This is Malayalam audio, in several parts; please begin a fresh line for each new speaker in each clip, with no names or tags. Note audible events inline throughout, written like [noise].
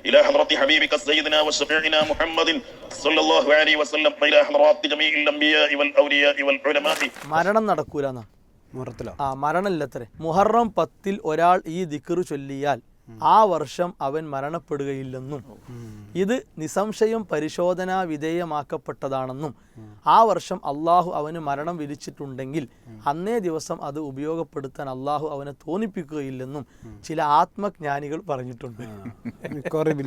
إلى حضرة حبيبك سيدنا وشفيعنا محمد صلى الله عليه وسلم وإلى حضرات جميع الأنبياء والأولياء والعلماء
മരണം നടക്കൂലെന്നാ
മുഹറത്തിലോ
ആ മരണമില്ലത്രേ മുഹറം പത്തിൽ ഒരാൾ ഈ ദിക്റ് ചൊല്ലിയാൽ ആ വർഷം അവൻ മരണപ്പെടുകയില്ലെന്നും. ഇത് നിസംശയം പരിശോധനാ വിധേയമാക്കപ്പെട്ടതാണെന്നും. ആ വർഷം അള്ളാഹു അവന് മരണം വിധിച്ചിട്ടുണ്ടെങ്കിൽ അന്നേ ദിവസം അത് ഉപയോഗപ്പെടുത്താൻ അള്ളാഹു അവനെ തോന്നിപ്പിക്കുകയില്ലെന്നും ചില ആത്മജ്ഞാനികൾ പറഞ്ഞിട്ടുണ്ട്.
മിക്കവാറും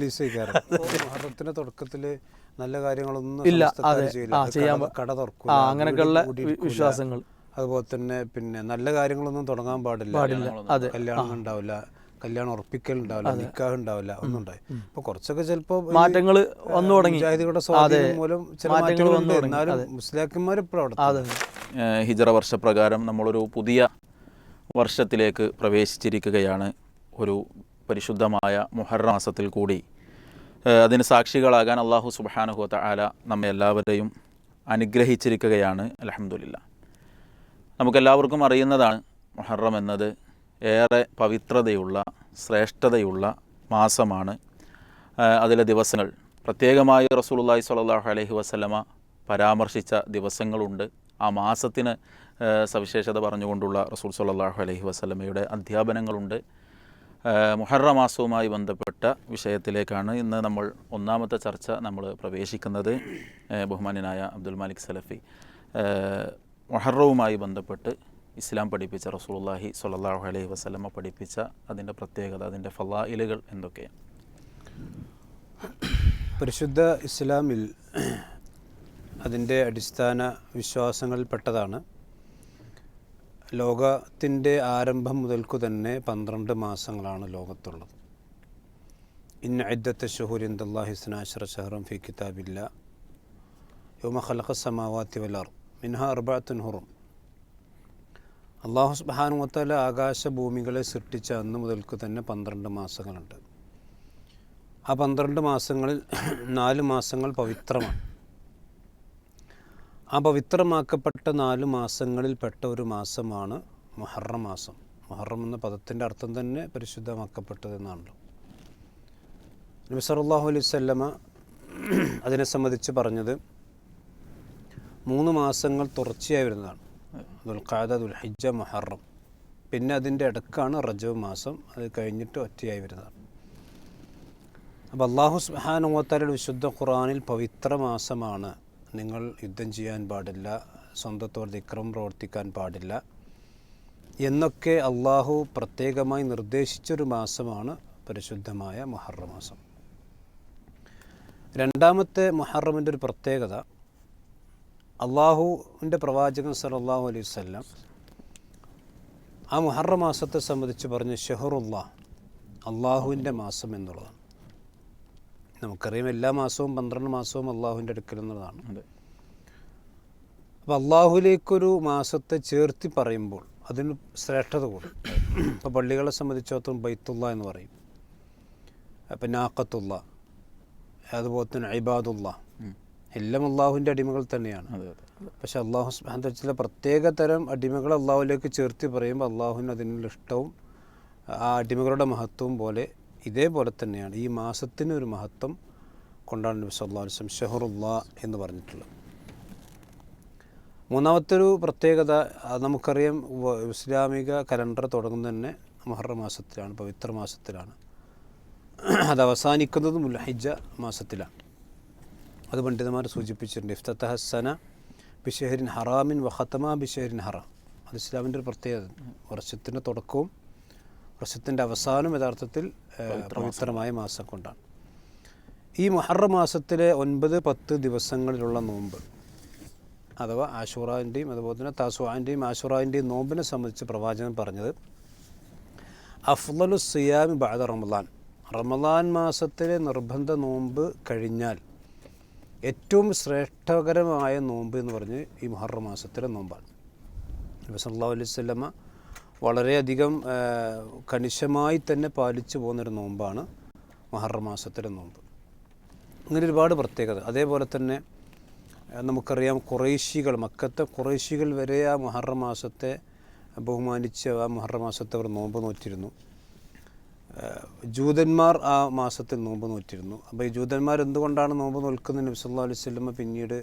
തുടക്കത്തിൽ നല്ല കാര്യങ്ങളൊന്നും
ഇല്ല, അതെ. ചെയ്യാൻ
കട-
ആ, അങ്ങനെയൊക്കെയുള്ള വിശ്വാസങ്ങൾ.
അതുപോലെ തന്നെ പിന്നെ നല്ല കാര്യങ്ങളൊന്നും തുടങ്ങാൻ പാടില്ല.
പാടില്ല.
കല്യാണം ഉണ്ടാവില്ല. കല്യാണം ഉറപ്പിക്കൽ ഉണ്ടാവില്ല നിക്കാഹ് ഉണ്ടാവില്ല ഒന്നും ഉണ്ടായി അപ്പൊ കുറച്ചൊക്കെ ചിലപ്പോ
മാറ്റങ്ങൾ വന്നു തുടങ്ങി.
മുജാഹിദികളുടെ സ്വാധീനം മൂലം ചില
വന്നു
എന്നാലും
അതെ.
മുസ്ലിയാക്കന്മാർ ഇപ്പോഴും ഹിജറ
വർഷ
പ്രകാരം ഹിജറ വർഷപ്രകാരം നമ്മളൊരു പുതിയ വർഷത്തിലേക്ക് പ്രവേശിച്ചിരിക്കുകയാണ് ഒരു പരിശുദ്ധമായ മുഹറമാസത്തിൽ കൂടി. ഏഹ് അതിന് സാക്ഷികളാകാൻ അള്ളാഹു സുബാനുഹോത്ത ആല നമ്മെ എല്ലാവരെയും അനുഗ്രഹിച്ചിരിക്കുകയാണ്. അലഹമുല്ല നമുക്കെല്ലാവർക്കും അറിയുന്നതാണ് മുഹറം എന്നത്. ഏറെ പവിത്രതയുള്ള ശ്രേഷ്ഠതയുള്ള മാസമാണ് അതിലെ ദിവസങ്ങൾ. പ്രത്യേകമായി റസൂലുള്ളാഹി സ്വല്ലല്ലാഹു അലൈഹി വസല്ലമ പരാമർശിച്ച ദിവസങ്ങളുണ്ട്. ആ മാസത്തിന് സവിശേഷത പറഞ്ഞുകൊണ്ടുള്ള റസൂൽ സ്വല്ലല്ലാഹു അലൈഹി വസല്ലമയുടെ അധ്യാപനങ്ങളുണ്ട്. മുഹറ മാസവുമായി ബന്ധപ്പെട്ട വിഷയത്തിലേക്കാണ് ഇന്ന് നമ്മൾ ഒന്നാമത്തെ ചർച്ച നമ്മൾ പ്രവേശിക്കുന്നത്. ബഹുമാനനായ അബ്ദുൽ മാലിക് സലഫി. മുഹറവുമായി ബന്ധപ്പെട്ട് ഇസ്ലാം പഠിപ്പിച്ച റസൂലുള്ളാഹി സ്വല്ലല്ലാഹു അലൈഹി വസല്ലമ പഠിപ്പിച്ച അതിന്റെ പ്രത്യേകത അതിന്റെ ഫലായിലുകൾ എന്തൊക്കെയാണ്?
പരിശുദ്ധ ഇസ്ലാമിൽ അതിന്റെ അടിസ്ഥാന വിശ്വാസങ്ങളിൽപ്പെട്ടതാണ് ലോകത്തിന്റെ ആരംഭം മുതൽക്കു തന്നെ പന്ത്രണ്ട് മാസങ്ങളാണ് ലോകത്തുള്ളത്. ഇന്ന ഇദ്ദത്തെ ഷഹൂരിൻ ദല്ലാഹി സ്നാശ്ര ഷഹറും ഫി കിതാബില്ല. യോമ ഖലഖ സമാവാത്തി വലാർ മിൻഹ അർബാത്തുൻ ഹുറും. അള്ളാഹു സുബ്ഹാനുവത്തല ആകാശഭൂമികളെ സൃഷ്ടിച്ച അന്ന് മുതൽക്ക് തന്നെ പന്ത്രണ്ട് മാസങ്ങളുണ്ട്. ആ പന്ത്രണ്ട് മാസങ്ങളിൽ [clears throat] നാല് മാസങ്ങൾ പവിത്രമാണ്. ആ പവിത്രമാക്കപ്പെട്ട നാല് മാസങ്ങളിൽപ്പെട്ട ഒരു മാസമാണ് മൊഹറം മാസം. മൊഹറം എന്ന പദത്തിന്റെ അർത്ഥം തന്നെ പരിശുദ്ധമാക്കപ്പെട്ടതെന്നാണല്ലോ. നബി സല്ലല്ലാഹു അലൈഹി സ്വല്ലമ [clears throat] അതിനെ സംബന്ധിച്ച് പറഞ്ഞത് മൂന്ന് മാസങ്ങൾ തുടർച്ചയായി വരുന്നതാണ്. ദുൽഖാദ ദുൽഹിജ്ജ മുഹറം. പിന്നെ അതിന്റെ ഇടക്കാണ് റജബ് മാസം. അത് കഴിഞ്ഞിട്ട് ഒറ്റയായി വരുന്നത്. അപ്പോൾ അള്ളാഹു സുബാനുവത്താലയുടെ വിശുദ്ധ ഖുറാനിൽ പവിത്ര മാസമാണ് നിങ്ങൾ യുദ്ധം ചെയ്യാൻ പാടില്ല സ്വന്തത്തോട് ദിക്രം പ്രവർത്തിക്കാൻ പാടില്ല എന്നൊക്കെ അള്ളാഹു പ്രത്യേകമായി നിർദ്ദേശിച്ചൊരു മാസമാണ് പരിശുദ്ധമായ മുഹറം മാസം. രണ്ടാമത്തെ മുഹറമിന്റെ ഒരു പ്രത്യേകത അള്ളാഹുവിന്റെ പ്രവാചകൻ സല്ലല്ലാഹു അലൈഹി വസല്ലം ആ മുഹറ മാസത്തെ സംബന്ധിച്ച് പറഞ്ഞ ഷെഹറുല്ലാ അള്ളാഹുവിന്റെ മാസം എന്നുള്ളതാണ്. നമുക്കറിയാം എല്ലാ മാസവും പന്ത്രണ്ട് മാസവും അള്ളാഹുവിന്റെ അടുക്കൽ എന്നുള്ളതാണ്. അപ്പോൾ അള്ളാഹുലേക്കൊരു മാസത്തെ ചേർത്തി പറയുമ്പോൾ അതിന് ശ്രേഷ്ഠത കൂടും. ഇപ്പോൾ പള്ളികളെ സംബന്ധിച്ചിടത്തോളം ബൈത്തുള്ള എന്ന് പറയും. അപ്പം നാക്കത്തുള്ള അതുപോലെ തന്നെ ഇബാദുള്ള എല്ലാം അള്ളാഹുവിന്റെ അടിമകൾ തന്നെയാണ്. പക്ഷെ അള്ളാഹു സുബ്ഹാനഹു ചില പ്രത്യേക തരം അടിമകൾ അള്ളാഹുലേക്ക് ചേർത്തി പറയുമ്പോൾ അള്ളാഹുവിന് അതിനുള്ള ഇഷ്ടവും ആ അടിമകളുടെ മഹത്വവും പോലെ ഇതേപോലെ തന്നെയാണ്. ഈ മാസത്തിന് ഒരു മഹത്വം കൊണ്ടാണ് നബി സല്ലല്ലാഹു വസ്ലം ഷഹറുല്ലാ എന്ന് പറഞ്ഞിട്ടുള്ളത്. മൂന്നാമത്തെ ഒരു പ്രത്യേകത നമുക്കറിയാം ഇസ്ലാമിക കലണ്ടർ തുടങ്ങുന്നത് തന്നെ മഹറ മാസത്തിലാണ് പവിത്ര മാസത്തിലാണ്. അത് അവസാനിക്കുന്നതും ഉൽഹിജ മാസത്തിലാണ്. അത് പണ്ഡിതന്മാർ സൂചിപ്പിച്ചിട്ടുണ്ട്. ഇഫ്തത്ത ഹസ്സന ബിഷഹരിൻ ഹറാമിൻ വഹത്തമ ബിഷഹരിൻ ഹറാം. അത് ഇസ്ലാമിന്റെ ഒരു പ്രത്യേകത. വർഷത്തിന്റെ തുടക്കവും വർഷത്തിന്റെ അവസാനവും യഥാർത്ഥത്തിൽ പവിത്രമായ മാസം കൊണ്ടാണ്. ഈ മഹറ മാസത്തിലെ ഒൻപത് പത്ത് ദിവസങ്ങളിലുള്ള നോമ്പ് അഥവാ ആഷുറാന്റെയും അതുപോലെ തന്നെ താസുവാന്റെയും ആഷുറാന്റെയും നോമ്പിനെ സംബന്ധിച്ച് പ്രവാചകൻ പറഞ്ഞത് അഫ്ലലു സിയാമി ബാദ റമദാൻ. റമദാൻ മാസത്തിലെ നിർബന്ധ നോമ്പ് കഴിഞ്ഞാൽ ഏറ്റവും ശ്രേഷ്ഠകരമായ നോമ്പ് എന്ന് പറഞ്ഞ് ഈ മുഹറം മാസത്തിലെ നോമ്പാണ്. നബി സല്ലല്ലാഹു അലൈഹി വസല്ലമ വളരെയധികം കണിശമായി തന്നെ പാലിച്ചു പോകുന്നൊരു നോമ്പാണ് മുഹറം മാസത്തിലെ നോമ്പ്. അങ്ങനെ ഒരുപാട് പ്രത്യേകത. അതേപോലെ തന്നെ നമുക്കറിയാം കുറേശികൾ മക്കത്തെ കുറേശികൾ വരെ ആ മുഹറം മാസത്തെ ബഹുമാനിച്ച് ആ മുഹറം മാസത്തെ അവർ നോമ്പ് നോറ്റിരുന്നു. ജൂതന്മാർ ആ മാസത്തിൽ നോമ്പ് നോറ്റിരുന്നു. അപ്പോൾ ഈ ജൂതന്മാർ എന്തുകൊണ്ടാണ് നോമ്പ് നോൽക്കുന്നത്? നബി സല്ലല്ലാഹു അലൈഹി വസല്ലമ പിന്നീട്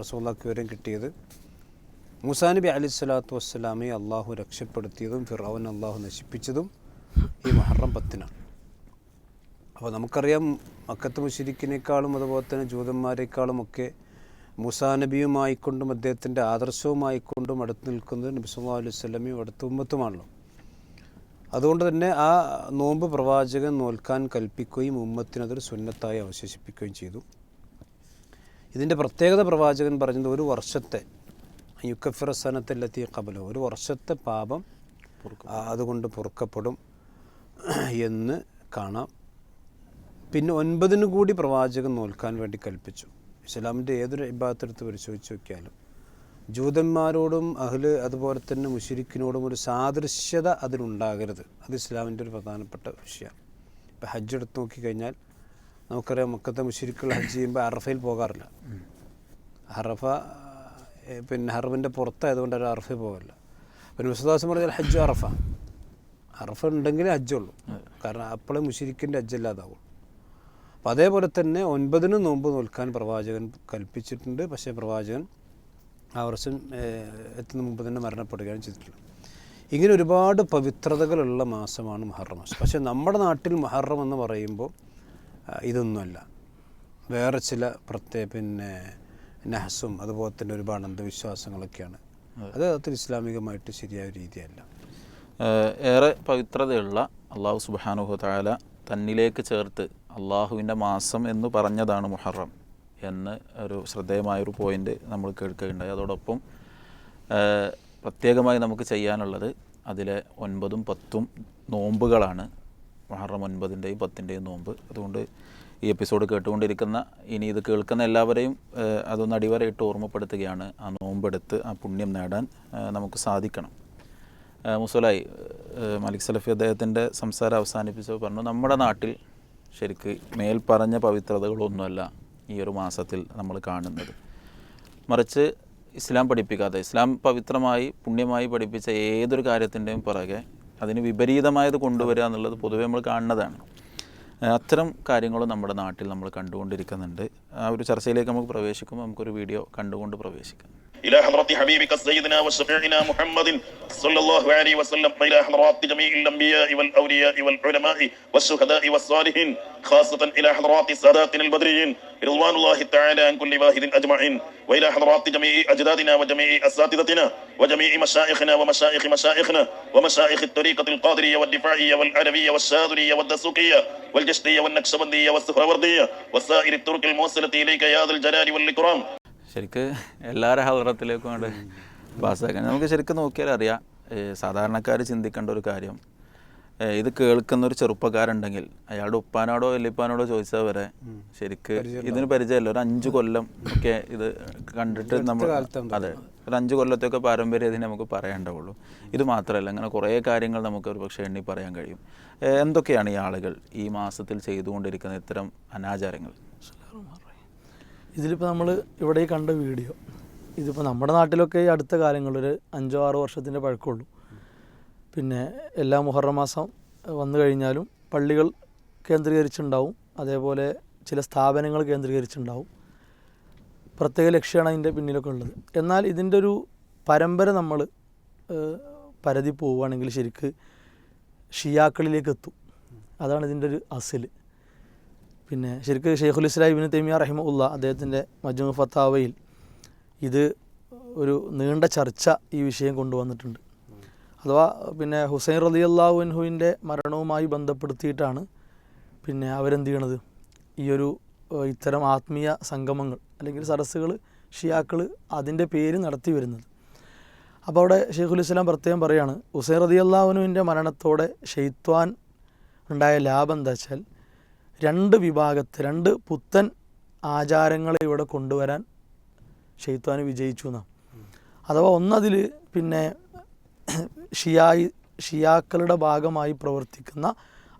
റസൂല്ലാക്ക് വിവരം കിട്ടിയത്. മുസാനബി നബി അലൈഹി സ്വലാത്തു വസ്സലാമെ അള്ളാഹു രക്ഷപ്പെടുത്തിയതും ഫിറോവൻ അള്ളാഹു നശിപ്പിച്ചതും ഈ മഹറം പത്തിനാണ്. അപ്പോൾ നമുക്കറിയാം മക്കത്ത് മുഷിരിക്കിനേക്കാളും അതുപോലെ തന്നെ ജൂതന്മാരെക്കാളും ഒക്കെ മുസാനബിയുമായിക്കൊണ്ടും അദ്ദേഹത്തിന്റെ ആദർശവുമായിക്കൊണ്ടും അടുത്ത് നിൽക്കുന്നത് നബി സല്ലല്ലാഹു അലൈഹി സ്വലമയും അടുത്ത ഉമ്മത്തുമാണല്ലോ. അതുകൊണ്ട് തന്നെ ആ നോമ്പ് പ്രവാചകൻ നോൽക്കാൻ കൽപ്പിക്കുകയും ഉമ്മത്തിനതൊരു സുന്നത്തായി അവശേഷിപ്പിക്കുകയും ചെയ്തു. ഇതിന്റെ പ്രത്യേകത പ്രവാചകൻ പറഞ്ഞത് ഒരു വർഷത്തെ യുക്കഫിറസനത്തിലെത്തിയ കബല ഒരു വർഷത്തെ പാപം അതുകൊണ്ട് പൊറുക്കപ്പെടും എന്ന് കാണാം. പിന്നെ ഒൻപതിനു കൂടി പ്രവാചകൻ നോൽക്കാൻ വേണ്ടി കൽപ്പിച്ചു. ഇസ്ലാമിന്റെ ഏതൊരു വിഭാഗത്തെടുത്ത് പരിശോധിച്ച് നോക്കിയാലും ജൂതന്മാരോടും അഹ്ല് അതുപോലെ തന്നെ മുഷിരിക്കിനോടും ഒരു സാദൃശ്യത അതിലുണ്ടാകരുത്. അത് ഇസ്ലാമിന്റെ ഒരു പ്രധാനപ്പെട്ട വിഷയമാണ് ഇപ്പോൾ ഹജ്ജ് എടുത്ത് നോക്കിക്കഴിഞ്ഞാൽ നമുക്കറിയാം മക്കത്തെ മുഷിരിക്കൾ ഹജ്ജ് ചെയ്യുമ്പോൾ അറഫയിൽ പോകാറില്ല. അറഫ പിന്നെ ഹറബിന്റെ പുറത്തായതുകൊണ്ട് അവർ അറഫയിൽ പോകില്ല പിന്നെ വിശ്വാസം പറഞ്ഞാൽ ഹജ്ജ് അറഫ. അറഫ ഉണ്ടെങ്കിലേ ഹജ്ജുള്ളൂ കാരണം അപ്പോഴേ മുഷിരിക്കിന്റെ ഹജ്ജല്ലാതാവുള്ളൂ അപ്പോൾ അതേപോലെ തന്നെ ഒൻപതിന് നോമ്പ് നോൽക്കാൻ പ്രവാചകൻ കൽപ്പിച്ചിട്ടുണ്ട്. പക്ഷേ പ്രവാചകൻ ആ വർഷം എത്തുന്ന മുമ്പ് തന്നെ മരണപ്പെടുകയാണ് ചെയ്തിട്ടുള്ളത് ഇങ്ങനെ ഒരുപാട് പവിത്രതകളുള്ള മാസമാണ് മുഹറം. മാസം പക്ഷേ നമ്മുടെ നാട്ടിൽ മുഹറം എന്ന് പറയുമ്പോൾ ഇതൊന്നുമല്ല. വേറെ ചില പ്രത്യേക പിന്നെ നഹസും അതുപോലെ തന്നെ ഒരുപാട് അന്ധവിശ്വാസങ്ങളൊക്കെയാണ്. അത്. അത്ര ഇസ്ലാമികമായിട്ട് ശരിയായ രീതിയല്ല.
ഏറെ പവിത്രതയുള്ള അള്ളാഹു സുബാനുഹു താല തന്നിലേക്ക് ചേർത്ത് അള്ളാഹുവിന്റെ മാസം എന്ന് പറഞ്ഞതാണ് മുഹറം. എന്ന് ഒരു ശ്രദ്ധേയമായൊരു പോയിന്റ് നമ്മൾ കേൾക്കുകയുണ്ടായി അതോടൊപ്പം പ്രത്യേകമായി നമുക്ക് ചെയ്യാനുള്ളത് അതിലെ ഒൻപതും പത്തും നോമ്പുകളാണ്. മുഹറം ഒൻപതിന്റെയും പത്തിന്റെയും നോമ്പ്. അതുകൊണ്ട് ഈ എപ്പിസോഡ് കേട്ടുകൊണ്ടിരിക്കുന്ന ഇനി ഇത് കേൾക്കുന്ന എല്ലാവരെയും അതൊന്ന് അടിവരയിട്ട് ഓർമ്മപ്പെടുത്തുകയാണ്. ആ നോമ്പെടുത്ത് ആ പുണ്യം നേടാൻ നമുക്ക് സാധിക്കണം. മുസലായി മലിക് സലഫി അദ്ദേഹത്തിന്റെ സംസാരം അവസാനിപ്പിച്ചപ്പോൾ പറഞ്ഞു നമ്മുടെ നാട്ടിൽ ശരിക്ക് മേൽ പറഞ്ഞ പവിത്രതകളൊന്നുമല്ല. ഈ ഒരു മാസത്തിൽ നമ്മൾ കാണുന്നത്. മറിച്ച് ഇസ്ലാം പഠിപ്പിക്കാതെ ഇസ്ലാം പവിത്രമായി പുണ്യമായി പഠിപ്പിച്ച ഏതൊരു കാര്യത്തിന്റെയും പുറകെ അതിന് വിപരീതമായത് കൊണ്ടുവരിക എന്നുള്ളത് പൊതുവെ നമ്മൾ കാണുന്നതാണ്. അത്തരം കാര്യങ്ങളും നമ്മുടെ നാട്ടിൽ നമ്മൾ കണ്ടുകൊണ്ടിരിക്കുന്നുണ്ട്. ആ ഒരു ചർച്ചയിലേക്ക് നമുക്ക് പ്രവേശിക്കുമ്പോൾ നമുക്കൊരു വീഡിയോ കണ്ടുകൊണ്ട് പ്രവേശിക്കാം.
إلى حضرة حبيبك سيدنا وشفيعنا محمد صلى الله عليه وسلم وإلى حضرات جميع الأنبياء والأولياء والعلماء والشهداء والصالحين خاصة إلى حضرات ساداتنا البدريين رضوان الله تعالى عن كل واحد أجمعين وإلى حضرات جميع أجدادنا وجميع أساتذتنا وجميع مشايخنا ومشايخ مشايخنا ومشايخ الطريقة القادرية والدفاعية والعلوية والشاذلية والدسوقية والجشتية والنكشبندية والسهروردية وسائر الطرق الموصلة إليك يا ذا الجلال والإكرام.
ശരിക്ക് എല്ലാവരും ഹദറത്തിലേക്കും കൊണ്ട് പാസ്സാക്കാൻ. നമുക്ക് ശരിക്കും നോക്കിയാൽ അറിയാം സാധാരണക്കാർ ചിന്തിക്കേണ്ട ഒരു കാര്യം. ഇത് കേൾക്കുന്ന ഒരു ചെറുപ്പക്കാരുണ്ടെങ്കിൽ അയാളുടെ ഉപ്പാനോടോ വല്യപ്പാനോടോ ചോദിച്ചാൽ വരെ ശരിക്ക് ഇതിന് പരിചയമല്ല. ഒരു അഞ്ച് കൊല്ലം ഒക്കെ ഇത് കണ്ടിട്ട് നമ്മൾ അതെ ഒരു അഞ്ച് കൊല്ലത്തെയൊക്കെ പാരമ്പര്യം ഇതിന് നമുക്ക് പറയേണ്ടവുള്ളൂ ഇത് മാത്രമല്ല അങ്ങനെ കുറേ കാര്യങ്ങൾ നമുക്ക് ഒരു പക്ഷേ എണ്ണി പറയാൻ കഴിയും. എന്തൊക്കെയാണ് ഈ ആളുകൾ ഈ മാസത്തിൽ ചെയ്തുകൊണ്ടിരിക്കുന്ന ഇത്തരം അനാചാരങ്ങൾ?
ഇതിലിപ്പോൾ നമ്മൾ ഇവിടെ കണ്ട വീഡിയോ ഇതിപ്പോൾ നമ്മുടെ നാട്ടിലൊക്കെ ഈ അടുത്ത കാലങ്ങളിൽ ഒരു അഞ്ചോ ആറോ വർഷത്തിന്റെ പഴക്കമുള്ളൂ. പിന്നെ എല്ലാ മുഹറം മാസം വന്നു കഴിഞ്ഞാലും പള്ളികൾ കേന്ദ്രീകരിച്ചുണ്ടാവും അതേപോലെ ചില സ്ഥാപനങ്ങൾ കേന്ദ്രീകരിച്ചുണ്ടാവും പ്രത്യേക ലക്ഷ്യമാണ് അതിന്റെ പിന്നിലൊക്കെ ഉള്ളത്. എന്നാൽ ഇതിന്റെ ഒരു പരമ്പര നമ്മൾ പരതി പോവുകയാണെങ്കിൽ ശരിക്ക് ഷിയാക്കളിലേക്ക് എത്തും. അതാണ് ഇതിന്റെ ഒരു അസിൽ പിന്നെ ശരിക്കും ഷെയ്ഖുൽ ഇസ്ലാം ഇബിന് തെമിയ റഹിമ ഉള്ള അദ്ദേഹത്തിന്റെ മജ്മു ഫത്താവയിൽ ഇത് ഒരു നീണ്ട ചർച്ച ഈ വിഷയം കൊണ്ടുവന്നിട്ടുണ്ട്. അഥവാ പിന്നെ ഹുസൈൻ റലി അള്ളാഹുവിൻഹുവിന്റെ മരണവുമായി ബന്ധപ്പെടുത്തിയിട്ടാണ് പിന്നെ അവരെന്ത് ചെയ്യണത്? ഈ ഒരു ഇത്തരം ആത്മീയ സംഗമങ്ങൾ അല്ലെങ്കിൽ സരസ്സുകൾ ഷിയാക്കൾ അതിന്റെ പേര് നടത്തി വരുന്നത്. അപ്പോൾ അവിടെ ഷെയ്ഖുൽ ഇസ്ലാം പ്രത്യേകം പറയാണ് ഹുസൈൻ റതി അള്ളാഹുനുവിന്റെ മരണത്തോടെ ഷെയ്ത്വാൻ ഉണ്ടായ ലാഭം എന്താ വെച്ചാൽ രണ്ട് വിഭാഗത്ത് രണ്ട് പുത്തൻ ആചാരങ്ങളെ ഇവിടെ കൊണ്ടുവരാൻ ഷെയ്ത്വാന് വിജയിച്ചു എന്നാണ് അഥവാ ഒന്നതിൽ പിന്നെ ഷിയായി ഷിയാക്കളുടെ ഭാഗമായി പ്രവർത്തിക്കുന്ന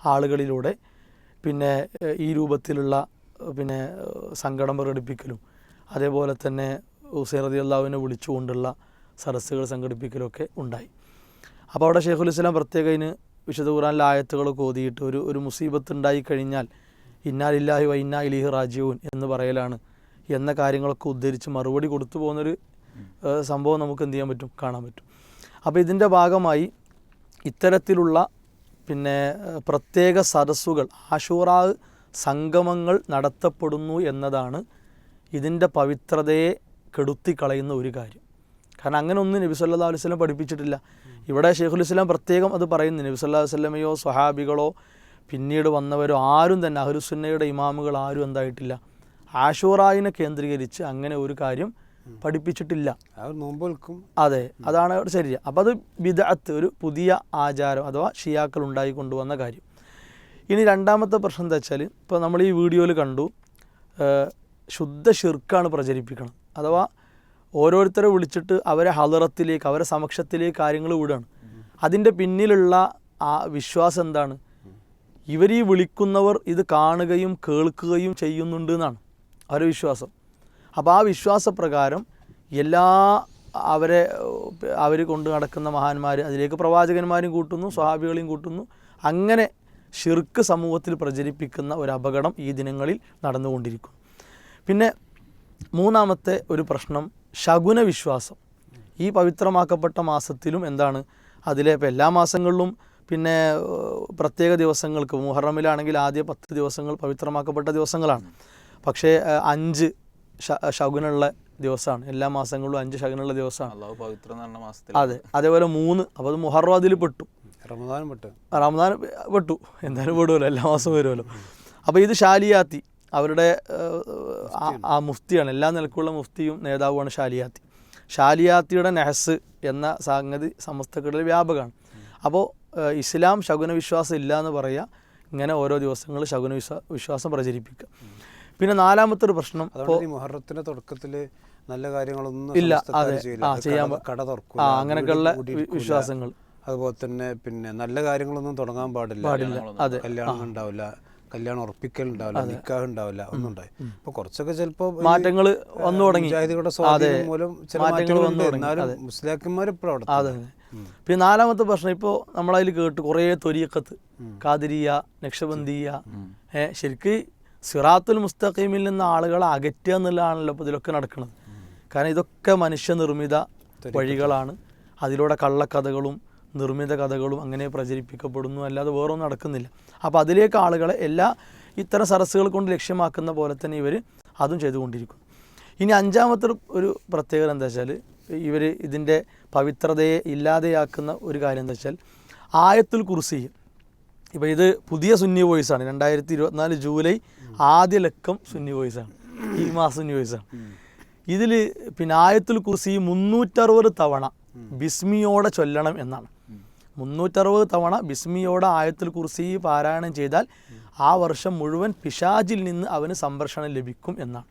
ആളുകളിലൂടെ പിന്നെ ഈ രൂപത്തിലുള്ള പിന്നെ സങ്കടം പ്രകടിപ്പിക്കലും അതേപോലെ തന്നെ ഹുസൈൻ റതി അള്ളാഹുവിനെ വിളിച്ചുകൊണ്ടുള്ള സരസ്സുകൾ സംഘടിപ്പിക്കലൊക്കെ ഉണ്ടായി. അപ്പോൾ അവിടെ ഷെയ്ഖുൽ ഇസ്ലാം പ്രത്യേക അതിന് വിശുദ്ധ ഖുറാനിലെ ആയത്തുകളൊക്കെ ഓതിയിട്ട് ഒരു ഒരു മുസീബത്ത് ഉണ്ടായി കഴിഞ്ഞാൽ ഇന്നാലില്ലാഹി വ ഇന്നാ ഇലിഹി റാജീവൻ എന്ന് പറയലാണ്. എന്ന കാര്യങ്ങളൊക്കെ ഉദ്ധരിച്ച് മറുപടി കൊടുത്തു പോകുന്നൊരു സംഭവം നമുക്ക് എന്ത് ചെയ്യാൻ പറ്റും? കാണാൻ പറ്റും. അപ്പോൾ ഇതിന്റെ ഭാഗമായി ഇത്തരത്തിലുള്ള പിന്നെ പ്രത്യേക സദസ്സുകൾ ആഷൂറാ സംഗമങ്ങൾ നടത്തപ്പെടുന്നു എന്നതാണ് ഇതിന്റെ പവിത്രതയെ കെടുത്തിക്കളയുന്ന ഒരു കാര്യം. കാരണം അങ്ങനെ ഒന്നും നബി സല്ലാ അലൈഹി സ്വലം പഠിപ്പിച്ചിട്ടില്ല. ഇവിടെ ഷെയ്ഖുൽ ഇസ്ലാം പ്രത്യേകം അത് പറയുന്നു. നബി സല്ലാ വല്ലമയോ സ്വഹാബികളോ പിന്നീട് വന്നവരും ആരും തന്നെ അഹ്ലുസുന്നയുടെ ഇമാമുകൾ ആരും എന്തായിട്ടില്ല. ആഷൂറായിനെ കേന്ദ്രീകരിച്ച് അങ്ങനെ ഒരു കാര്യം പഠിപ്പിച്ചിട്ടില്ല. അതെ അതാണ് ശരി. അപ്പോൾ അത് വിദഗ്ധ ഒരു പുതിയ ആചാരം അഥവാ ഷിയാക്കൾ ഉണ്ടായി കൊണ്ടുവന്ന കാര്യം. ഇനി രണ്ടാമത്തെ പ്രശ്നം എന്താ വെച്ചാൽ ഇപ്പോൾ നമ്മൾ ഈ വീഡിയോയിൽ കണ്ടു ശുദ്ധ ഷിർക്കാണ് പ്രചരിപ്പിക്കണം. അഥവാ ഓരോരുത്തരെ വിളിച്ചിട്ട് അവരെ ഹലറത്തിലേക്ക് അവരെ സമക്ഷത്തിലേക്ക് കാര്യങ്ങൾ വിടുകയാണ്. അതിന്റെ പിന്നിലുള്ള ആ വിശ്വാസം എന്താണ്? ഇവർ ഈ വിളിക്കുന്നവർ ഇത് കാണുകയും കേൾക്കുകയും ചെയ്യുന്നുണ്ട് എന്നാണ് ഒരു വിശ്വാസം. അപ്പോൾ ആ വിശ്വാസപ്രകാരം എല്ലാ അവരെ അവർ കൊണ്ട് നടക്കുന്ന മഹാന്മാർ അതിലേക്ക് പ്രവാചകന്മാരും കൂട്ടുന്നു സ്വഹാബികളെയും കൂട്ടുന്നു. അങ്ങനെ ഷിർക്ക് സമൂഹത്തിൽ പ്രചരിപ്പിക്കുന്ന ഒരു അപകടം ഈ ദിനങ്ങളിൽ നടന്നുകൊണ്ടിരിക്കും. പിന്നെ മൂന്നാമത്തെ ഒരു പ്രശ്നം ശകുന വിശ്വാസം ഈ പവിത്രമാക്കപ്പെട്ട മാസത്തിലും എന്താണ്? അതിലെ എല്ലാ മാസങ്ങളിലും പിന്നെ പ്രത്യേക ദിവസങ്ങൾക്ക് മുഹറമിലാണെങ്കിൽ ആദ്യ പത്ത് ദിവസങ്ങൾ പവിത്രമാക്കപ്പെട്ട ദിവസങ്ങളാണ്. പക്ഷേ അഞ്ച് ശകുനുള്ള ദിവസമാണ്. എല്ലാ മാസങ്ങളിലും അഞ്ച് ശകുനുള്ള ദിവസമാണ്. അതെ. അതേപോലെ മൂന്ന് അപ്പോൾ അത് മുഹറം അതിൽ പെട്ടു.
റമദാൻ പെട്ടു.
റമദാൻ പെട്ടു. എന്തായാലും പെടുമല്ലോ എല്ലാ മാസവും വരുമല്ലോ അപ്പോൾ ഇത് ഷാലിയാത്തി അവരുടെ ആ- മുഫ്തിയാണ്. എല്ലാ നിലക്കുള്ള മുഫ്തിയും നേതാവുമാണ് ഷാലിയാത്തി ഷാലിയാത്തിയുടെ നെഹസ് എന്ന സംഗതി സമസ്തകളിൽ വ്യാപകമാണ്. അപ്പോൾ ഇസ്ലാം ശകുന വിശ്വാസം ഇല്ല എന്ന് പറയുക ഇങ്ങനെ ഓരോ ദിവസങ്ങൾ ശകുന വിശ്വാ വിശ്വാസം പ്രചരിപ്പിക്കുക പിന്നെ നാലാമത്തെ ഒരു പ്രശ്നം
മുഹറത്തിന്റെ തുടക്കത്തിൽ നല്ല കാര്യങ്ങളൊന്നും
ഇല്ല, അതെ. ആ, ചെയ്യാൻ
കട- തുറക്കും
അങ്ങനെയൊക്കെയുള്ള. വിശ്വാസങ്ങൾ.
അതുപോലെ തന്നെ പിന്നെ നല്ല കാര്യങ്ങളൊന്നും തുടങ്ങാൻ പാടില്ല.
പാടില്ല. അതെ.
കല്യാണം ഉണ്ടാവില്ല. കല്യാണം ഉറപ്പിക്കൽ ഉണ്ടാവില്ല നിക്കാഹ് ഉണ്ടാവില്ല ഒന്നും ഉണ്ടായി അപ്പൊ കുറച്ചൊക്കെ ചിലപ്പോ
മാറ്റങ്ങൾ വന്നു തുടങ്ങി.
മുജാഹിദുകളുടെ സ്വാധീനം മൂലം ചില
മാറ്റങ്ങൾ വന്നു
എന്നാലും മുസ്ലിയാക്കന്മാർ ഇപ്പോഴും അവിടെ
പിന്നെ നാലാമത്തെ പ്രശ്നം ഇപ്പോൾ നമ്മളതിൽ കേട്ട് കുറേ തൊരിയക്കത്ത് കാതിരിയ നക്ഷബന്ദിയ ഏഹ് ശരിക്ക് സിറാത്തുൽ മുസ്തഖീമിൽ നിന്ന് ആളുകളെ അകറ്റുക എന്നുള്ളതാണല്ലോ ഇപ്പോൾ ഇതിലൊക്കെ നടക്കുന്നത് കാരണം ഇതൊക്കെ മനുഷ്യനിർമ്മിത വഴികളാണ്. അതിലൂടെ കള്ളക്കഥകളും നിർമ്മിത കഥകളും അങ്ങനെ പ്രചരിപ്പിക്കപ്പെടുന്നു. അല്ലാതെ വേറൊന്നും നടക്കുന്നില്ല. അപ്പോൾ അതിലേക്ക് ആളുകളെ എല്ലാ ഇത്തരം സരസ്സുകൾ കൊണ്ട് ലക്ഷ്യമാക്കുന്ന പോലെ തന്നെ ഇവർ അതും ചെയ്തുകൊണ്ടിരിക്കുന്നു. ഇനി അഞ്ചാമത്തെ ഒരു പ്രത്യേകത എന്താ വെച്ചാൽ ഇവർ ഇതിന്റെ പവിത്രതയെ ഇല്ലാതെയാക്കുന്ന ഒരു കാര്യം എന്താ വെച്ചാൽ ആയത്തുൽ കുർസി. ഇപ്പോൾ ഇത് പുതിയ സുന്നി വോയിസാണ് രണ്ടായിരത്തി ഇരുപത്തിനാല് ജൂലൈ ആദ്യ ലക്കം സുന്നി വോയിസാണ് ഈ മാസം സുന്നി വോയിസാണ് ഇതിൽ പിന്നെ ആയത്തുൽ കുർസി മുന്നൂറ്ററുപത് തവണ ബിസ്മിയോടെ ചൊല്ലണം എന്നാണ്. മുന്നൂറ്ററുപത് തവണ ബിസ്മിയോടെ ആയത്തുൽ കുർസി പാരായണം ചെയ്താൽ ആ വർഷം മുഴുവൻ പിശാജിൽ നിന്ന് അവന് സംരക്ഷണം ലഭിക്കും എന്നാണ്.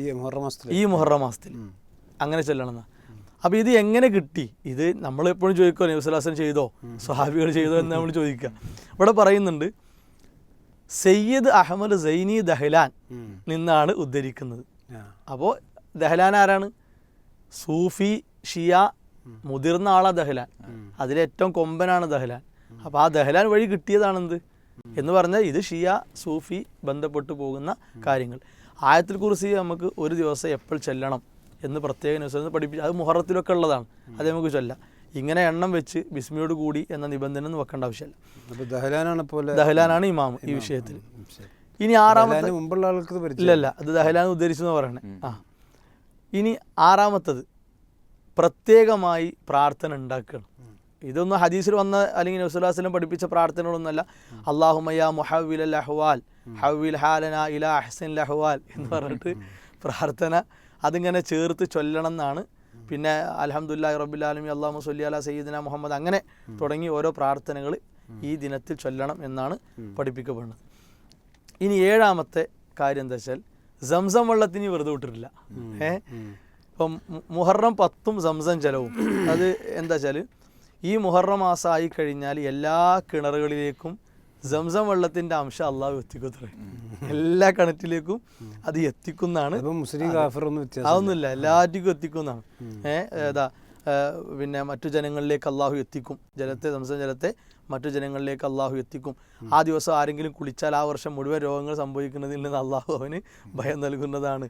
ഈ മുഹറം
ഈ മുഹറം മാസത്തിൽ അങ്ങനെ ചെല്ലണമെന്ന്. അപ്പോൾ ഇത് എങ്ങനെ കിട്ടി? ഇത് നമ്മൾ എപ്പോഴും ചോദിക്കുമോ നബ്സുലാസൻ ചെയ്തോ? സ്വഹാബികൾ ചെയ്തോ? എന്ന് നമ്മൾ ചോദിക്കുക. ഇവിടെ പറയുന്നുണ്ട് സയ്യിദ് അഹമ്മദ് സൈനി ദഹ്ലാൻ നിന്നാണ് ഉദ്ധരിക്കുന്നത്. അപ്പോൾ ദഹ്ലാൻ ആരാണ്? സൂഫി ഷിയ മുതിർന്ന ആളാ ദഹ്ലാൻ. അതിലേറ്റവും കൊമ്പനാണ് ദഹ്ലാൻ. അപ്പോൾ ആ ദഹ്ലാൻ വഴി കിട്ടിയതാണെന്ത്? എന്ന് പറഞ്ഞാൽ ഇത് ഷിയ സൂഫി ബന്ധപ്പെട്ടു പോകുന്ന കാര്യങ്ങൾ. ആയത്തിൽ കുറിച്ച് നമുക്ക് ഒരു ദിവസം എപ്പോൾ ചെല്ലണം? എന്ന് പ്രത്യേക ന്യൂസ് പഠിപ്പിച്ച് അത് മുഹറത്തിലൊക്കെ ഉള്ളതാണ്. അത് നമുക്ക് ചൊല്ല. ഇങ്ങനെ എണ്ണം വെച്ച് ബിസ്മിയോട് കൂടി എന്ന നിബന്ധന ഒന്നും വെക്കേണ്ട ആവശ്യമില്ല.
ദഹലാനാണ് പോലെ
ദഹലാനാണ് ഇമാം ഈ വിഷയത്തിൽ ഇനി ആറാമത്തെ
മുമ്പുള്ള ആൾക്ക്
ഇല്ലല്ല അത് ദഹലാൻ ഉദ്ധരിച്ചു എന്ന് പറയണേ ആ. ഇനി ആറാമത്തത് പ്രത്യേകമായി പ്രാർത്ഥന ഉണ്ടാക്കണം. ഇതൊന്നും ഹദീസിൽ വന്ന അല്ലെങ്കിൽ നബ്സുല്ലാസ്ലം പഠിപ്പിച്ച പ്രാർത്ഥനകളൊന്നുമല്ല. അള്ളാഹുമയ്യ മുഹവിൽ അൽ അഹ്വാൽ ഹവിൽ ഹാലന ഇല അഹ്സൻ ലഹ്വാൽ എന്ന് പറഞ്ഞിട്ട് പ്രാർത്ഥന അതിങ്ങനെ ചേർത്ത് ചൊല്ലണം എന്നാണ് പിന്നെ അലഹമുല്ലാ റബ്ബുലാലമി അള്ളാഹു സല്ലി അല സയ്യിദിന മുഹമ്മദ് അങ്ങനെ തുടങ്ങി ഓരോ പ്രാർത്ഥനകൾ ഈ ദിനത്തിൽ ചൊല്ലണം എന്നാണ് പഠിപ്പിക്കപ്പെടുന്നത്. ഇനി ഏഴാമത്തെ കാര്യം എന്താ വെച്ചാൽ സംസം വെള്ളത്തിന് വെറുതെ വിട്ടിട്ടില്ല. ഏ? ഇപ്പം മുഹറം പത്തും സംസം ചെലവും. അത് എന്താ വെച്ചാൽ ഈ മുഹറം മാസമായി കഴിഞ്ഞാൽ എല്ലാ കിണറുകളിലേക്കും സംസം വെള്ളത്തിന്റെ അംശം അള്ളാഹു എത്തിക്കത്രേ എല്ലാ കിണറ്റിലേക്കും അത് എത്തിക്കുന്നതാണ്. അതൊന്നുമില്ല എല്ലാറ്റിക്കും എത്തിക്കുന്നതാണ്. ഏഹ് ഏതാ പിന്നെ മറ്റു ജനങ്ങളിലേക്ക് അള്ളാഹു എത്തിക്കും. ജലത്തെ സംസം ജലത്തെ മറ്റു ജനങ്ങളിലേക്ക് അള്ളാഹു എത്തിക്കും. ആ ദിവസം ആരെങ്കിലും കുളിച്ചാൽ ആ വർഷം മുഴുവൻ രോഗങ്ങൾ സംഭവിക്കുന്നതിൽ നിന്ന് അള്ളാഹു അവന് ഭയം നൽകുന്നതാണ്.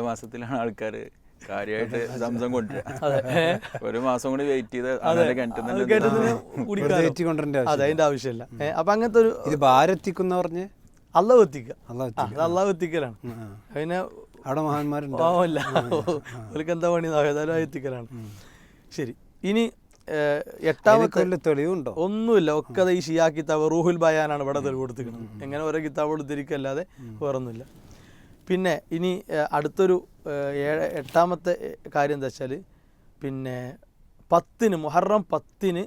മാസത്തിലാണ് ആൾക്കാർ കാര്യമായിട്ട് സംസം കൊണ്ടുവരിക ഒരു മാസം കൂടി വെയിറ്റ് ചെയ്ത്
അതിന്റെ ആവശ്യമില്ല. അപ്പൊ അങ്ങനത്തെ ഒരു
ഇത് ഭാരത്തിക്കുന്ന പറഞ്ഞ്?
അള്ളാഹ് എത്തിക്കുക.
അള്ളാഹ്
എത്തിക്കലാണ്. പിന്നെ
അവിടെ മഹാന്മാരുണ്ട്?
അവർക്ക് എന്താ പണി? ഏതായാലും എത്തിക്കലാണ്. ശരി. ഇനി എട്ടാമത്തെ
തെളിവുണ്ടോ?
ഒന്നുമില്ല. ഒക്കെ ഈ ഷിയാ കിതാബ് റൂഹുൽ ബയാനാണ് ഇവിടെ തെളിവ് കൊടുത്തിരിക്കുന്നത്. എങ്ങനെ ഓരോ കിതാബ് കൊടുത്തിരിക്കല്ലാതെ വേറൊന്നുമില്ല. പിന്നെ ഇനി അടുത്തൊരു ഏഴ് എട്ടാമത്തെ കാര്യം എന്താ വെച്ചാൽ പിന്നെ പത്തിന് മുഹറം പത്തിന്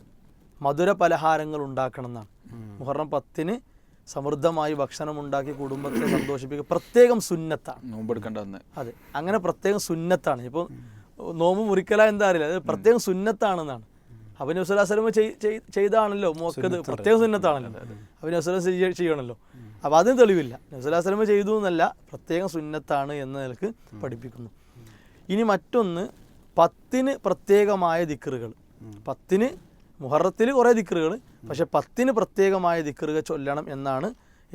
മധുര പലഹാരങ്ങൾ ഉണ്ടാക്കണം എന്നാണ് മുഹറം പത്തിന് സമൃദ്ധമായി ഭക്ഷണം ഉണ്ടാക്കി കുടുംബത്തെ സന്തോഷിപ്പിക്കുക. പ്രത്യേകം സുന്നത്താണ്.
നോമ്പ് അന്ന്
അതെ. അങ്ങനെ പ്രത്യേകം സുന്നത്താണ്. ഇപ്പോൾ നോമ്പ് മുറിക്കല എന്താ അറിയില്ല. അത് പ്രത്യേകം സുന്നത്താണെന്നാണ്. അഭിനവ് നബ്സുലാസ്ലമ ചെയ്താണല്ലോ മോക്കത്. പ്രത്യേകം സുന്നത്താണല്ലോ. അഭിനവ് നബ്സുലാസ് ചെയ്യണമല്ലോ അപ്പോൾ അതിന് തെളിവില്ല. നബ്സുലാസ്ലമ ചെയ്തു എന്നല്ല പ്രത്യേകം സുന്നത്താണ് എന്ന നിലയ്ക്ക് പഠിപ്പിക്കുന്നു. ഇനി മറ്റൊന്ന് പത്തിന് പ്രത്യേകമായ ദിക്കറുകൾ പത്തിന് മുഹറത്തിൽ കുറേ ദിക്കറുകൾ പക്ഷെ പത്തിന് പ്രത്യേകമായ ദിക്കറുകൾ ചൊല്ലണം എന്നാണ്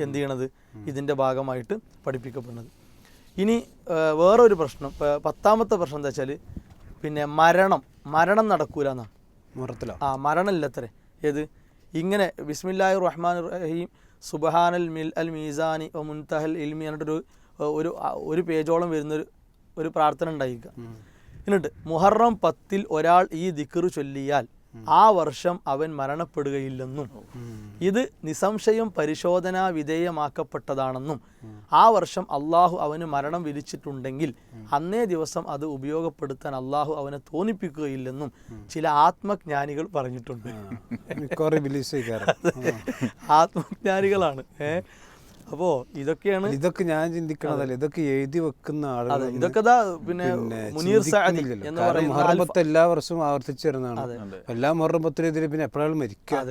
എന്ത് ചെയ്യണത്? ഇതിന്റെ ഭാഗമായിട്ട് പഠിപ്പിക്കപ്പെടുന്നത്. ഇനി വേറൊരു പ്രശ്നം. പത്താമത്തെ പ്രശ്നം എന്താ വെച്ചാൽ പിന്നെ മരണം. മരണം നടക്കൂല എന്നാണ്.
മുഹറത്തിലോ?
ആ മരണമില്ലത്രേ. ഏത്? ഇങ്ങനെ ബിസ്മില്ലാഹി റഹ്മാൻ റഹീം സുബഹാനൽ മിൽ അൽ മീസാനി ഒ മുൻതഹൽ ഇൽമി എന്നിട്ടൊരു ഒരു ഒരു പേജോളം വരുന്നൊരു ഒരു പ്രാർത്ഥന ഉണ്ടായിരിക്കുക. എന്നിട്ട് മുഹറം പത്തിൽ ഒരാൾ ഈ ദിക്കറു ചൊല്ലിയാൽ ആ വർഷം അവൻ മരണപ്പെടുകയില്ലെന്നും ഇത് നിസംശയം പരിശോധനാ വിധേയമാക്കപ്പെട്ടതാണെന്നും ആ വർഷം അള്ളാഹു അവന് മരണം വിധിച്ചിട്ടുണ്ടെങ്കിൽ അന്നേ ദിവസം അത് ഉപയോഗപ്പെടുത്താൻ അള്ളാഹു അവനെ തോന്നിപ്പിക്കുകയില്ലെന്നും ചില ആത്മജ്ഞാനികൾ പറഞ്ഞിട്ടുണ്ട്. ആത്മജ്ഞാനികളാണ്. ഏ? അപ്പോ ഇതൊക്കെയാണ്
ഇതൊക്കെ ഞാൻ ചിന്തിക്കണതല്ല. ഇതൊക്കെ എഴുതി വെക്കുന്ന ആളുകൾ
ഇതൊക്കെ പിന്നെ മുനീർ സാദി എന്ന് പറയുന്ന
എല്ലാ വർഷവും ആവർത്തിച്ചു വരുന്നതാണ്. എല്ലാ മുഹറം പത്തിനെതിരെ പിന്നെ എപ്പോഴാണ് മരിക്കുക.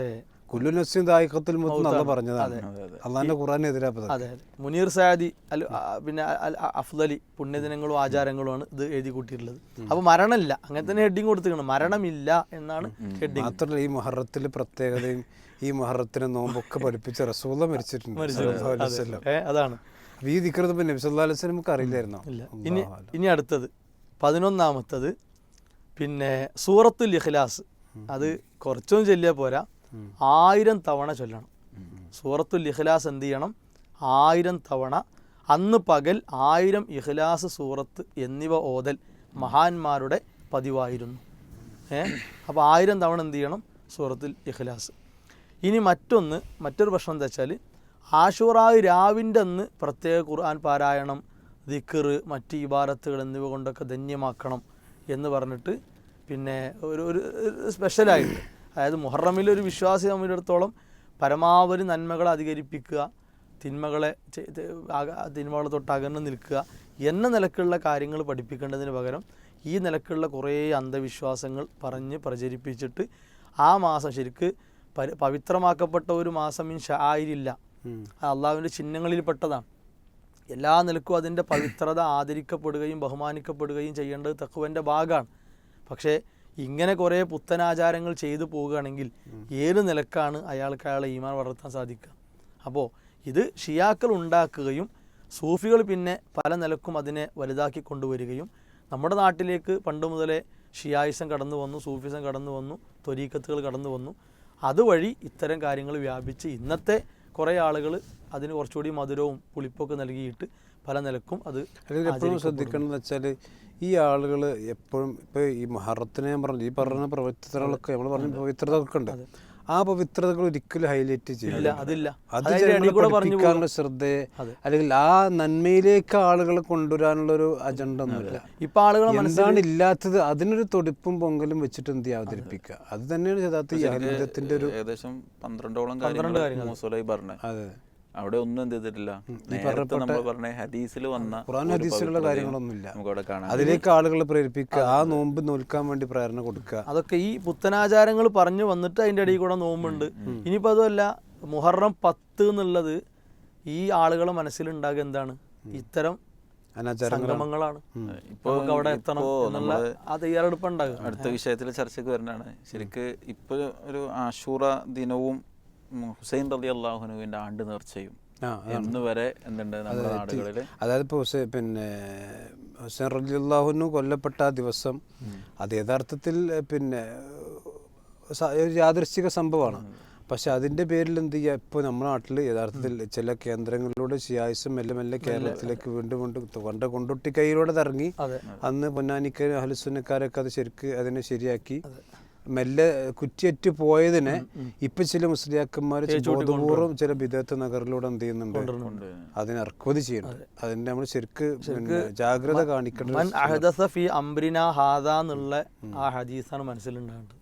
കുല്ലു നസ്യം ദായിഖത്തുൽ മൊത്തം നല്ല പറഞ്ഞതാണ്. അള്ളാന്റെ ഖുറാനെതിരാ പദം
അതെ അതെ. മുനീർ സാദി അൽ പിന്നെ അഫ്ദലി പുണ്യദിനങ്ങളും ആചാരങ്ങളുമാണ് ഇത് എഴുതി കൂട്ടിയിട്ടുള്ളത്. അപ്പോൾ മരണമില്ല. അങ്ങനെ തന്നെ ഹെഡിങ് കൊടുത്തിരിക്കണം. മരണമില്ല എന്നാണ് ഹെഡിങ്.
മാത്രമല്ല ഈ മുഹറത്തിൽ പ്രത്യേകതയും ഈ മഹറത്തിന് നോമ്പൊക്കെ പഠിപ്പിച്ച റസൂല മരിച്ചിട്ടുണ്ട്.
അതാണ്.
ഈ ദിക്കറത് നബി അലൈഹി വസല്ലം നമുക്ക് അറിയില്ലായിരുന്നോ?
ഇനി ഇനി അടുത്തത്. പതിനൊന്നാമത്തത്. പിന്നെ സൂറത്തുൽ ഇഖ്ലാസ്. അത് കുറച്ചൊന്നും ചെല്ലിയാൽ പോരാ. ആയിരം തവണ ചൊല്ലണം. സൂറത്തുൽ ഇഖ്ലാസ് എന്ത് ചെയ്യണം? ആയിരം തവണ. അന്ന് പകൽ ആയിരം ഇഖ്ലാസ് സൂറത്ത് എന്നിവ ഓതൽ മഹാന്മാരുടെ പതിവായിരുന്നു. ഏ? അപ്പോൾ ആയിരം തവണ എന്ത് ചെയ്യണം? സൂറത്തുൽ ഇഖ്ലാസ്. ഇനി മറ്റൊന്ന് മറ്റൊരു പ്രശ്നം എന്താ വെച്ചാൽ ആഷുറായി രാവിന്റെ അന്ന് പ്രത്യേക ഖുർആൻ പാരായണം ദിക്കറ് മറ്റ് ഇബാരത്തുകൾ എന്നിവ കൊണ്ടൊക്കെ ധന്യമാക്കണം എന്ന് പറഞ്ഞിട്ട് പിന്നെ ഒരു ഒരു സ്പെഷ്യലായിട്ട് അതായത് മുഹറമിലെ ഒരു വിശ്വാസി സംബന്ധിച്ചിടത്തോളം പരമാവധി നന്മകളെ അധികരിപ്പിക്കുക തിന്മകളെ തിന്മകളെ തൊട്ടകന്ന് നിൽക്കുക എന്ന നിലക്കുള്ള കാര്യങ്ങൾ പഠിപ്പിക്കേണ്ടതിന് പകരം ഈ നിലക്കുള്ള കുറേ അന്ധവിശ്വാസങ്ങൾ പറഞ്ഞ് പ്രചരിപ്പിച്ചിട്ട് ആ മാസം ശരിക്ക് പരി പവിത്രമാക്കപ്പെട്ട ഒരു മാസം ഇൻ ഷായിരില്ല അള്ളാഹുവിന്റെ ചിഹ്നങ്ങളിൽ പെട്ടതാണ് എല്ലാ നിലക്കും അതിന്റെ പവിത്രത ആദരിക്കപ്പെടുകയും ബഹുമാനിക്കപ്പെടുകയും ചെയ്യേണ്ടത് തക്കുവന്റെ ഭാഗമാണ്. പക്ഷേ ഇങ്ങനെ കുറേ പുത്തനാചാരങ്ങൾ ചെയ്തു പോവുകയാണെങ്കിൽ ഏത് നിലക്കാണ് അയാൾക്ക് അയാളെ ഈമാൻ വളർത്താൻ സാധിക്കുക? അപ്പോൾ ഇത് ഷിയാക്കൾ ഉണ്ടാക്കുകയും സൂഫികൾ പിന്നെ പല നിലക്കും അതിനെ വലുതാക്കി കൊണ്ടുവരികയും നമ്മുടെ നാട്ടിലേക്ക് പണ്ട് മുതലേ ഷിയായിസം കടന്നു വന്നു സൂഫിസം കടന്നു വന്നു ത്വരീക്കത്തുകൾ കടന്നു വന്നു. അതുവഴി ഇത്തരം കാര്യങ്ങൾ വ്യാപിച്ച് ഇന്നത്തെ കുറേ ആളുകൾ അതിന് കുറച്ചുകൂടി മധുരവും പുളിപ്പൊക്കെ നൽകിയിട്ട് പല നിലക്കും അത്
എപ്പോഴും ശ്രദ്ധിക്കണം വെച്ചാൽ ഈ ആളുകൾ എപ്പോഴും ഇപ്പൊ ഈ മഹറത്തിനെ ഞാൻ പറഞ്ഞു ഈ പറഞ്ഞ പവിത്രതകളൊക്കെ നമ്മൾ പറഞ്ഞ പവിത്രതകളൊക്കെ ഉണ്ട് ആ പവിത്രതകൾ ഒരിക്കലും ഹൈലൈറ്റ് ചെയ്യില്ല.
അതില്ല.
അത് ശ്രദ്ധയെ അല്ലെങ്കിൽ ആ നന്മയിലേക്ക് ആളുകളെ കൊണ്ടുവരാനുള്ള ഒരു അജണ്ട ഒന്നുമില്ല
ഇപ്പൊ ആളുകൾ
എന്താണ് ഇല്ലാത്തത് അതിനൊരു തൊടിപ്പും പൊങ്കലും വെച്ചിട്ട് എന്ത് അവതരിപ്പിക്കുക? അത്. തന്നെയാണ് യഥാർത്ഥ ഒരു
ഏകദേശം പന്ത്രണ്ടോളം
പന്ത്രണ്ട്
കാര്യങ്ങൾ പറഞ്ഞത്
അതെ.
അവിടെ ഒന്നും എന്ത് ചെയ്തിട്ടില്ല. നേരത്തെ നമ്മൾ പറഞ്ഞ ഹദീസിൽ വന്ന
ഖുറാൻ ഹദീസിലുള്ള കാര്യങ്ങളൊന്നുമില്ല
നമുക്ക് അവിടെ കാണാം.
അതിലേക്ക് ആളുകളെ പ്രേരിപ്പിക്കുക ആ നോമ്പ് നോൽക്കാൻ വേണ്ടി പ്രേരണ കൊടുക്കുക.
അതൊക്കെ ഈ പുത്തനാചാരങ്ങൾ പറഞ്ഞു വന്നിട്ട് അതിന്റെ ഇടയിൽ കൂടെ നോമ്പുണ്ട്. ഇനിയിപ്പോൾ അതുമല്ല മുഹറം പത്ത് എന്നുള്ളത് ഈ ആളുകളെ മനസ്സിലുണ്ടാകുക എന്താണ്? ഇത്തരം
അനാചാരങ്ങളാണ്.
സംഗമങ്ങളാണ്.
ഇപ്പൊ
നമുക്ക് അവിടെ എത്തണം എന്നുള്ള ആ തയ്യാറെടുപ്പുണ്ടാകും
അടുത്ത വിഷയത്തിലെ ചർച്ചയ്ക്ക് വരുന്നതാണ് ശരിക്ക് ഇപ്പൊ ഒരു ആശൂറ ദിനവും ഹുസൈൻ റലി അള്ളാഹുനുവിന്റെ ആണ്ട് നേർച്ചയും
ആ
എന്ന് വരെ എന്തുണ്ട് നമ്മുടെ നാടുകളിൽ
അതായത് ഇപ്പോൾ ഹുസൈൻ പിന്നെ ഹുസൈൻ റലിയുള്ളാഹുനു കൊല്ലപ്പെട്ട ആ ദിവസം അത് യഥാർത്ഥത്തിൽ പിന്നെ ഒരു യാദൃശ്ചിക സംഭവമാണ്. പക്ഷെ അതിന്റെ പേരിൽ എന്ത് ചെയ്യുക ഇപ്പോൾ നമ്മുടെ നാട്ടിൽ യഥാർത്ഥത്തിൽ ചില കേന്ദ്രങ്ങളിലൂടെ ശിയായുസം മെല്ലെ മെല്ലെ കേരളത്തിലേക്ക് വീണ്ടും വീണ്ടും കൊണ്ട് കൊണ്ടൊട്ടി കൈയിലൂടെ ഇറങ്ങി അന്ന് പൊന്നാനിക്കാരും അഹലുസുനക്കാരൊക്കെ അത് ശരിക്ക് അതിനെ ശരിയാക്കി. മെല്ലെ കുറ്റിയറ്റ് പോയതിനെ ഇപ്പൊ ചില മുസ്ലിയാക്കന്മാർ ബോധപൂർവം ചില വിദഗ്ധ നഗറിലൂടെ എന്ത് ചെയ്യുന്നുണ്ട്? അതിനെ ഇറക്കുമതി ചെയ്യുന്നുണ്ട്. അതിന്റെ നമ്മൾ ശരിക്ക് ജാഗ്രത
കാണിക്കേണ്ടത് ആ ഹദീസാണ് മനസ്സിലുണ്ടാകേണ്ടത്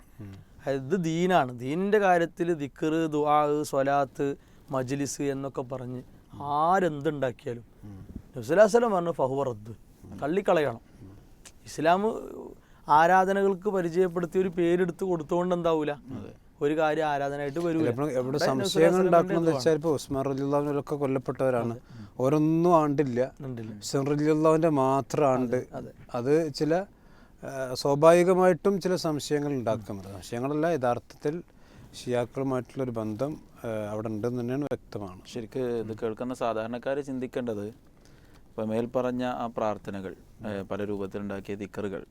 ഇത് ദീനാണ്. ദീനിന്റെ കാര്യത്തിൽ ദിക്കർ ദുആ സ്വലാത്ത് മജ്ലിസ് എന്നൊക്കെ പറഞ്ഞ് ആരെന്തുണ്ടാക്കിയാലും നബ്സുലാസ്ലം പറഞ്ഞു ഫഹുവ റദ്ദ്. തള്ളിക്കളയണം. ഇസ്ലാം ആരാധനകൾക്ക് പരിചയപ്പെടുത്തി ഒരു പേരെടുത്ത് കൊടുത്തുകൊണ്ട് എന്താവൂല ഒരു കാര്യം ആരാധനയായിട്ട് വരൂല.
എവിടെ- സംശയങ്ങൾ
നബി
ഉണ്ടാക്കണം എന്ന്
സ്വല്ലല്ലാഹു
വെച്ചാൽ ഇപ്പൊ ഉസ്മാൻ റലിയുള്ളവരൊക്കെ കൊല്ലപ്പെട്ടവരാണ്. ഓരോന്നും ആണ്ടില്ല.
ഉസ്മാൻ
ഹുസൈൻ മാത്രം ആണ്ട്. അത് ചില സ്വാഭാവികമായിട്ടും ചില സംശയങ്ങൾ ഉണ്ടാക്കുന്നുണ്ട് സംശയങ്ങളല്ല യഥാർത്ഥത്തിൽ ഷിയാക്കളുമായിട്ടുള്ള ഒരു ബന്ധം അവിടെ ഉണ്ടെന്ന് തന്നെയാണ് വ്യക്തമാണ്.
ശരിക്ക് ഇത് കേൾക്കുന്ന സാധാരണക്കാർ ചിന്തിക്കേണ്ടത് ഇപ്പോൾ മേൽപ്പറഞ്ഞ ആ പ്രാർത്ഥനകൾ പല രൂപത്തിലുണ്ടാക്കിയ ദിക്കറുകൾ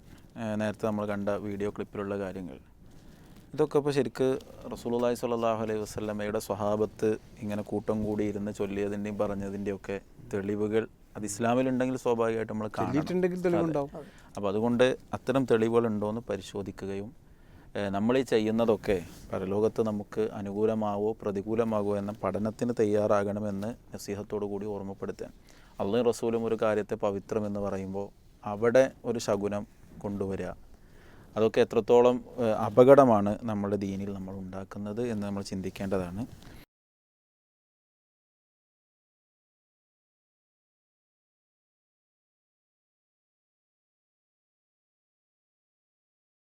നേരത്തെ നമ്മൾ കണ്ട വീഡിയോ ക്ലിപ്പിലുള്ള കാര്യങ്ങൾ. ഇതൊക്കെ ഇപ്പോൾ ശരിക്ക് റസൂലുള്ളാഹി സ്വല്ലല്ലാഹു അലൈഹി വസല്ലമയുടെ സ്വഹാബത്ത് ഇങ്ങനെ കൂട്ടം കൂടി ഇരുന്ന് ചൊല്ലിയതിന്റെയും പറഞ്ഞതിന്റെയും ഒക്കെ തെളിവുകൾ അത് ഇസ്ലാമിലുണ്ടെങ്കിൽ സ്വാഭാവികമായിട്ട് നമ്മൾ
കാണിയിട്ടുണ്ടെങ്കിൽ തെളിവുണ്ടാവും.
അപ്പോൾ അതുകൊണ്ട് അത്തരം തെളിവുകൾ ഉണ്ടോ എന്ന് പരിശോധിക്കുകയും നമ്മൾ ഈ ചെയ്യുന്നതൊക്കെ പരലോകത്ത് നമുക്ക് അനുകൂലമാവോ പ്രതികൂലമാവോ എന്ന പഠനത്തിന് തയ്യാറാകണമെന്ന് നസീഹത്തോടു കൂടി ഓർമ്മപ്പെടുത്താൻ അള്ളയും റസൂലും ഒരു കാര്യത്തെ പവിത്രം എന്ന് പറയുമ്പോൾ അവിടെ ഒരു ശകുനം കൊണ്ടുവരിക. അതൊക്കെ എത്രത്തോളം അപകടമാണ് നമ്മുടെ ദീനിൽ നമ്മൾ ഉണ്ടാക്കുന്നത് എന്ന് നമ്മൾ ചിന്തിക്കേണ്ടതാണ്.